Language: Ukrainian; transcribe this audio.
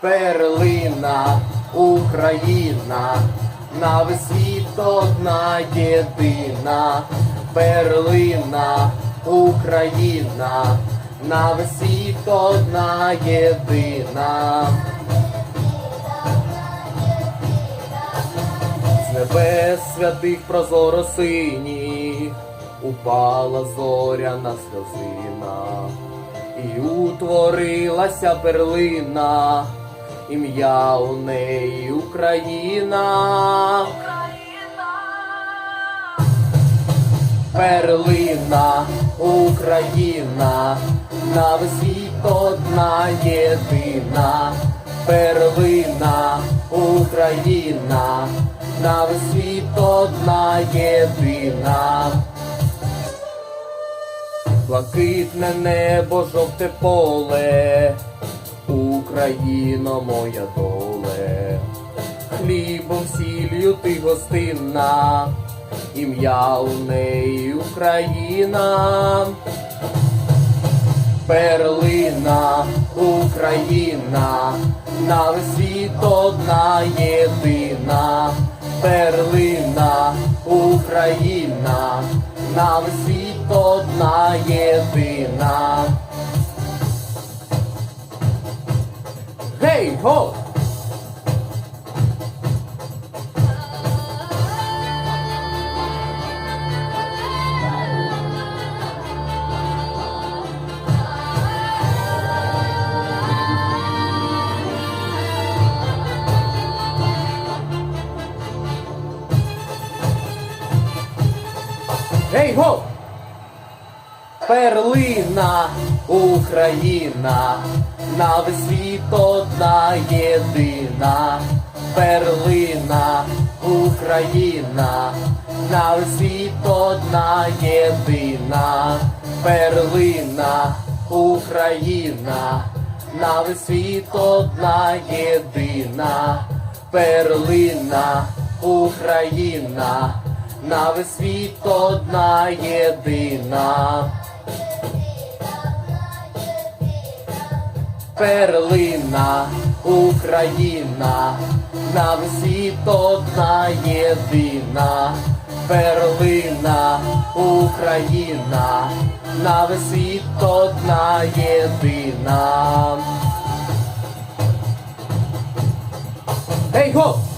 перлина, Україна, на весь світ одна єдина, перлина, Україна, на весь світ одна єдина. З небес святих прозоро синіх упала зоряна сльозина, і утворилася перлина, ім'я у неї Україна. Перлина, Україна, на весь світ одна єдина. Перлина, Україна, на весь світ одна єдина. Блакитне небо, жовте поле, Україно моя доле, хлібом сіллю ти гостинна, ім'я у неї Україна. Перлина, Україна, на світ одна єдина. Перлина, Україна, на світ одна єдина. Гей, го! Гей, го! Перлина, Україна, на весь світ одна єдина. Перлина, Україна, на весь світ одна єдина. Перлина, Україна, на весь світ одна єдина. Перлина, Україна, на весь світ одна єдина. Перлина, Україна, на світ одна єдина. Перлина, Україна, на весь світ одна єдина. Hey, го!